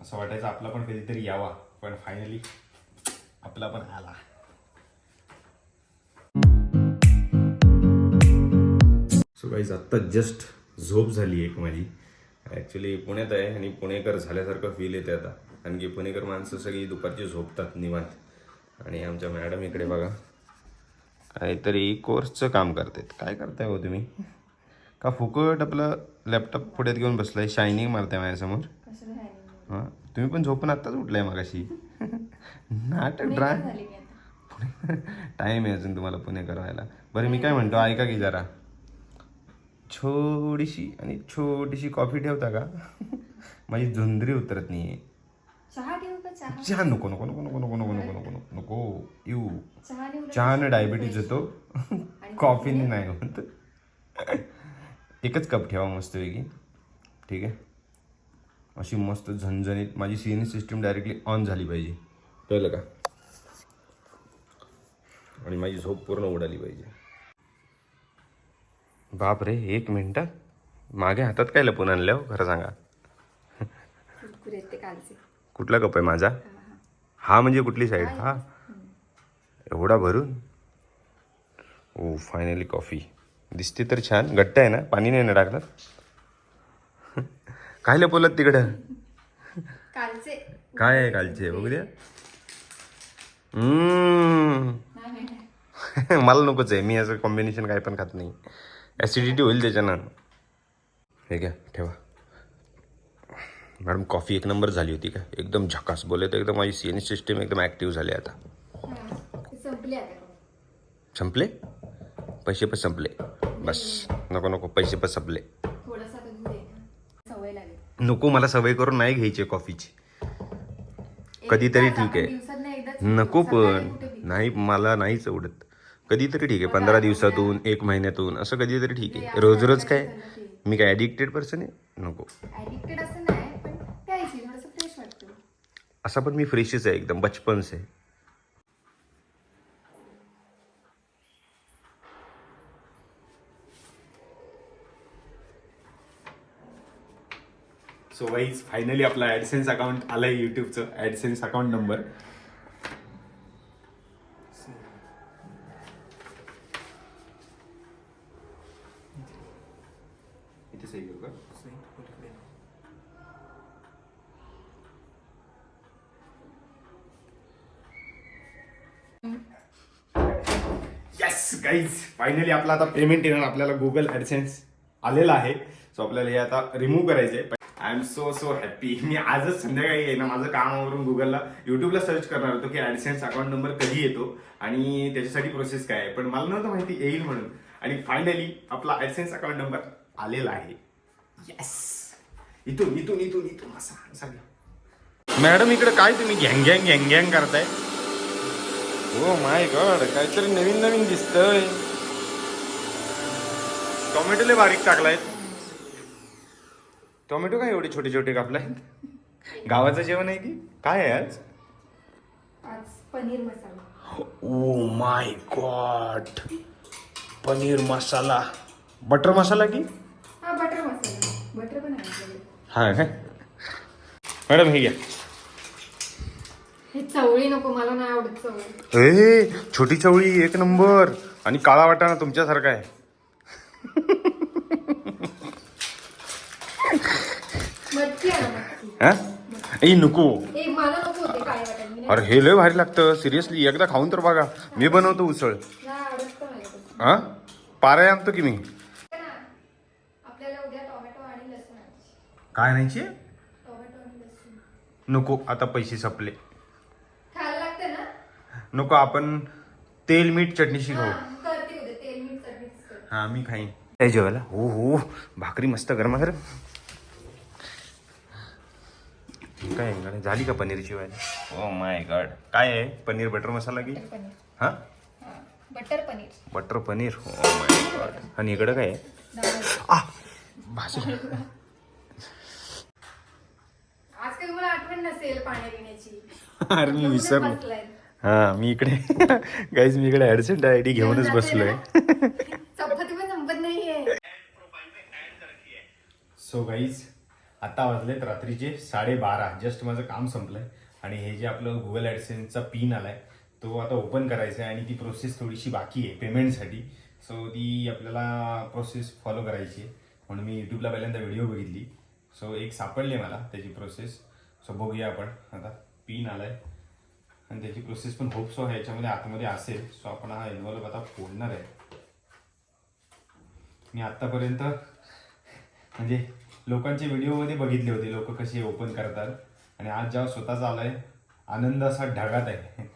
असं वाटायचं आपला पण कधीतरी यावा पण फायनली आपला पण आला. सो गाईज आत्ता जस्ट झोप झाली एक माझी. ॲक्च्युली पुण्यात आहे आणि पुणेकर झाल्यासारखं फील येते आता. कारण की पुणेकर माणसं सगळी दुपारची झोपतात निवांत. आणि आमच्या मॅडम इकडे बघा. काहीतरी कोर्सचं काम करतात काय करताय हो तुम्ही? का फुकट आपलं लॅपटॉप पुढ्यात घेऊन बसलाय? शायनिंग मारताय माझ्यासमोर. हां? तुम्ही पण झोपून आत्ताच उठलाय मगाशी. नाटक ड्रा टाईम आहे अजून तुम्हाला पुणे करायला बरं मी काय म्हणतो ऐका की जरा. छोटीशी आणि छोटीशी कॉफी ठेवता का? माझी झुंजरी उतरत नाहीये. चहा नको नको नको नको नको नको नको नको नको नको येऊ. चहाने डायबिटीज होतो कॉफीने नाही होत. एकच कप ठेवा मस्तपैकी. ठीक आहे? अशी मस्त झणझणीत माझी सीएनए सिस्टीम डायरेक्टली ऑन झाली पाहिजे. कळलं का? आणि माझी झोप पूर्ण उडाली पाहिजे. बाप रे एक मिनटं. मागे हातात काय लपून आणलं हो खरं सांगा? कुठला कप आहे माझा? हा म्हणजे कुठली साईड हा. एवढा भरून? ओ फायनली कॉफी दिसते तर छान. घट्ट आहे ना? पाणी नाही ना टाकलं काय लपवलं तिकडं? कालचे. काय आहे कालचे? बघू द्या. मला नकोच आहे. मी असं कॉम्बिनेशन काय पण खात नाही. ॲसिडिटी होईल त्याच्यानं. हे घ्या ठेवा. मॅडम कॉफी एक नंबर झाली होती का? एकदम झकास बोलले तर एकदम माझी सी एन सिस्टीम एकदम ॲक्टिव्ह झाली आता. ते संपले आता. संपले? पैसे पण संपले. बस. नको नको. पैसे पण संपले. नको मला सवय करून नाही घ्यायची कॉफीची. कधीतरी ठीक आहे. नको पण. नाही मला नाहीच आवडत. कधीतरी ठीक आहे पंधरा दिवसातून एक महिन्यातून असं कधीतरी ठीक आहे. रोज रोज काय? मी काय ॲडिक्टेड पर्सन आहे? नको. असं नाही पण मी फ्रेशच आहे एकदम बचपन से सो वाईज फायनली आपला ॲडसेन्स अकाउंट आलाय युट्यूबचं ॲडसेन्स अकाउंट नंबर इथे सही करू का? येस गाईज फायनली आपला आता पेमेंट येणार. आपल्याला गुगल ॲडसेन्स आलेला आहे. सो आपल्याला हे आता रिमूव्ह करायचे I am so so happy मी आजच संध्याकाळी आहे ना माझं कामावरून गुगलला युट्यूबला सर्च करणार होतो की ॲडसेन्स अकाउंट नंबर कधी येतो आणि त्याच्यासाठी प्रोसेस काय आहे. पण मला नव्हतं माहिती येईल म्हणून. आणि फायनली आपला ॲडसेन्स अकाउंट नंबर आलेला आहे. येस इथून इथून इथून इथून असा घ्या. मॅडम इकडे काय तुम्ही घॅंग घॅंग घॅंग घॅंग करताय? हो माय गॉड काहीतरी नवीन नवीन दिसतंय. टोमॅटो लय बारीक टाकलाय टोमॅटो काय एवढे छोटे छोटे कापलाय? गावाचं जेवण आहे की? काय आहे आज? आज paneer masala. Oh my god paneer masala. Butter masala की? हा बटर मसाला. बटर पण. हा काय? मॅडम हे घ्या. चवळी नको मला नाही आवडत चवळी. छोटी चवळी एक नंबर. आणि काळा वाटाणा तुमच्यासारखा आहे. हा? ए नको. अरे हे लय भारी लागतं. सिरियसली एकदा खाऊन तर बघा. मी बनवतो उसळ. हा? पारा आणतो की मी? काय नाही नको आता पैसे संपले. नको आपण तेल मीठ चटणीशी खाऊ हा मी खाईन. जेवायला? हो हो. भाकरी मस्त गरम काय आहे? झाली का पनीरची वाली ओ माय गॉड काय आहे? पनीर बटर मसाला की? हा? हा, butter paneer. Butter paneer? Oh my god आणि इकडं काय आहे? डाळ. आ भाजी आज काही मला आठवण नसेल पाण्या पिण्याची. अरे मी विसरलो. हा मी इकडे गाईज मी इकडे ऍडसेंट आय डी घेऊनच बसलोय. सो गाईज आता वाजलेत रात्रीचे साडेबारा. जस्ट माझं काम संपलंय. आणि हे जे आपलं गुगल ॲडसेन्सचा पिन आलाय तो आता ओपन करायचा आहे आणि ती प्रोसेस थोडीशी बाकी आहे पेमेंटसाठी सो ती आपल्याला प्रोसेस फॉलो करायची आहे. म्हणून मी यूट्यूबला पहिल्यांदा व्हिडिओ बघितली. सो एक सापडली मला त्याची प्रोसेस सो बघूया आपण. आता पिन आलाय. आणि त्याची प्रोसेस पण होप सो ह्याच्यामध्ये आतमध्ये असेल. सो आपण हा एनवलप आता फोडणार आहे. मी आत्तापर्यंत म्हणजे लोकांचे व्हिडिओमध्ये बघितले होते लोक कसे ओपन करतात. आणि आज जेव्हा स्वतःच आलाय आनंद असा ढगात आहे.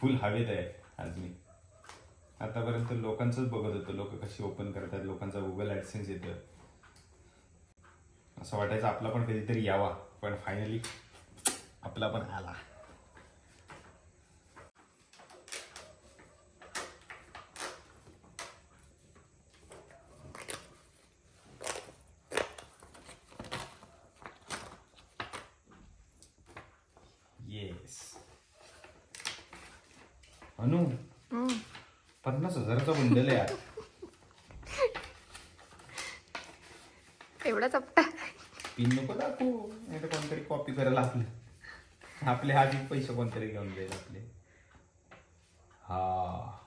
फुल हवेत आहे आज मी. आतापर्यंत लोकांचंच बघत होतो लोक कशी ओपन करतात लोकांचा गुगल ॲडसेन्स येतं असं वाटायचं आपला पण कधीतरी यावा पण फायनली आपला पण आला येस अनु पन्नास हजाराचा बंडल आहे यार. एवढा चपटा. पिन नको दाखवू. नाही तर कोणतरी कॉपी करायला आपले. आपले आधी पैसे कोणतरी घेऊन जाईल आपले. हा.